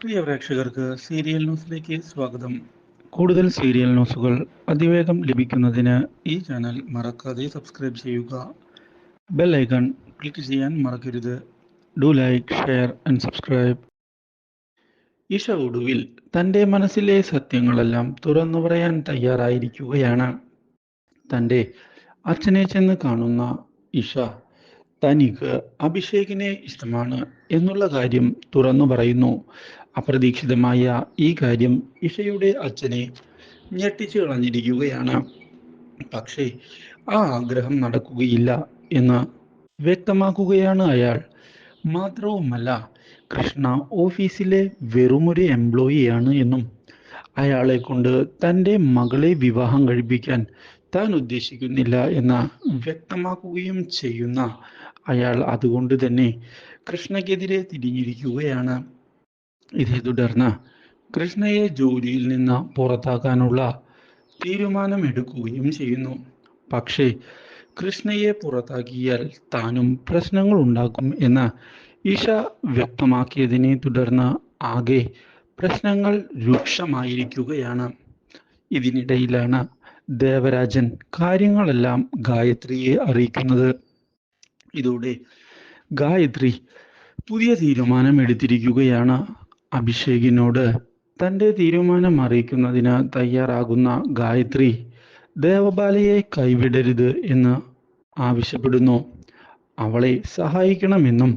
പ്രിയ പ്രേക്ഷകർക്ക് സീരിയൽ ന്യൂസിലേക്ക് സ്വാഗതം. കൂടുതൽ സീരിയൽ ന്യൂസുകൾ അതിവേഗം ലഭിക്കുന്നതിന് ഈ ചാനൽ മറക്കാതെ സബ്സ്ക്രൈബ് ചെയ്യുക. ബെൽ ഐക്കൺ ക്ലിക്ക് ചെയ്യാൻ മറക്കരുത്. Do like share and subscribe. Isha ഒടുവിൽ തന്റെ മനസ്സിലെ സത്യങ്ങളെല്ലാം തുറന്നു പറയാൻ തയ്യാറായിരിക്കുകയാണ്. തന്റെ അച്ഛനെ ചെന്ന് കാണുന്ന ഇഷ തനിക്ക് അഭിഷേകിനെ ഇഷ്ടമാണ് എന്നുള്ള കാര്യം തുറന്നു പറയുന്നു. അപ്രതീക്ഷിതമായ ഈ കാര്യം ഇഷയുടെ അച്ഛനെ ഞെട്ടിച്ചു കളഞ്ഞിരിക്കുകയാണ്. പക്ഷേ ആ ആഗ്രഹം നടക്കുകയില്ല എന്ന് വ്യക്തമാക്കുകയാണ് അയാൾ. മാത്രവുമല്ല കൃഷ്ണ ഓഫീസിലെ വെറുമൊരു എംപ്ലോയിയാണ് എന്നും അയാളെ കൊണ്ട് തന്റെ മകളെ വിവാഹം കഴിപ്പിക്കാൻ താൻ ഉദ്ദേശിക്കുന്നില്ല എന്ന് വ്യക്തമാക്കുകയും ചെയ്യുന്ന അയാൾ അതുകൊണ്ട് തന്നെ കൃഷ്ണയ്ക്കെതിരെ തിരിഞ്ഞിരിക്കുകയാണ്. ഇതേ തുടർന്ന് കൃഷ്ണയെ ജോലിയിൽ നിന്ന് പുറത്താക്കാനുള്ള തീരുമാനമെടുക്കുകയും ചെയ്യുന്നു. പക്ഷേ കൃഷ്ണയെ പുറത്താക്കിയാൽ താനും പ്രശ്നങ്ങൾ ഉണ്ടാക്കും എന്ന് ഇഷ വ്യക്തമാക്കിയതിനെ തുടർന്ന് ആകെ പ്രശ്നങ്ങൾ രൂക്ഷമായിരിക്കുകയാണ്. ഇതിനിടയിലാണ് ദേവരാജൻ കാര്യങ്ങളെല്ലാം ഗായത്രിയെ അറിയിക്കുന്നത്. ഇതോടെ ഗായത്രി പുതിയ തീരുമാനം എടുത്തിരിക്കുകയാണ് അഭിഷേകിനോട് തന്റെ തീരുമാനം അറിയിക്കുന്നതിന് തയ്യാറാകുന്ന ഗായത്രി ദേവബാലയെ കൈവിടരുത് എന്ന് ആവശ്യപ്പെടുന്നു. അവളെ സഹായിക്കണമെന്നും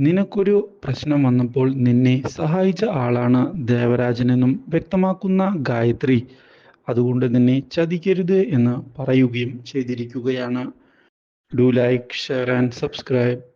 നിനക്കൊരു പ്രശ്നം വന്നപ്പോൾ നിന്നെ സഹായിച്ച ആളാണ് ദേവരാജനെന്നും വ്യക്തമാക്കുന്ന ഗായത്രി അതുകൊണ്ട് നിന്നെ ചതിക്കരുത് എന്ന് പറയുകയും ചെയ്തിരിക്കുകയാണ്. Do like share and subscribe.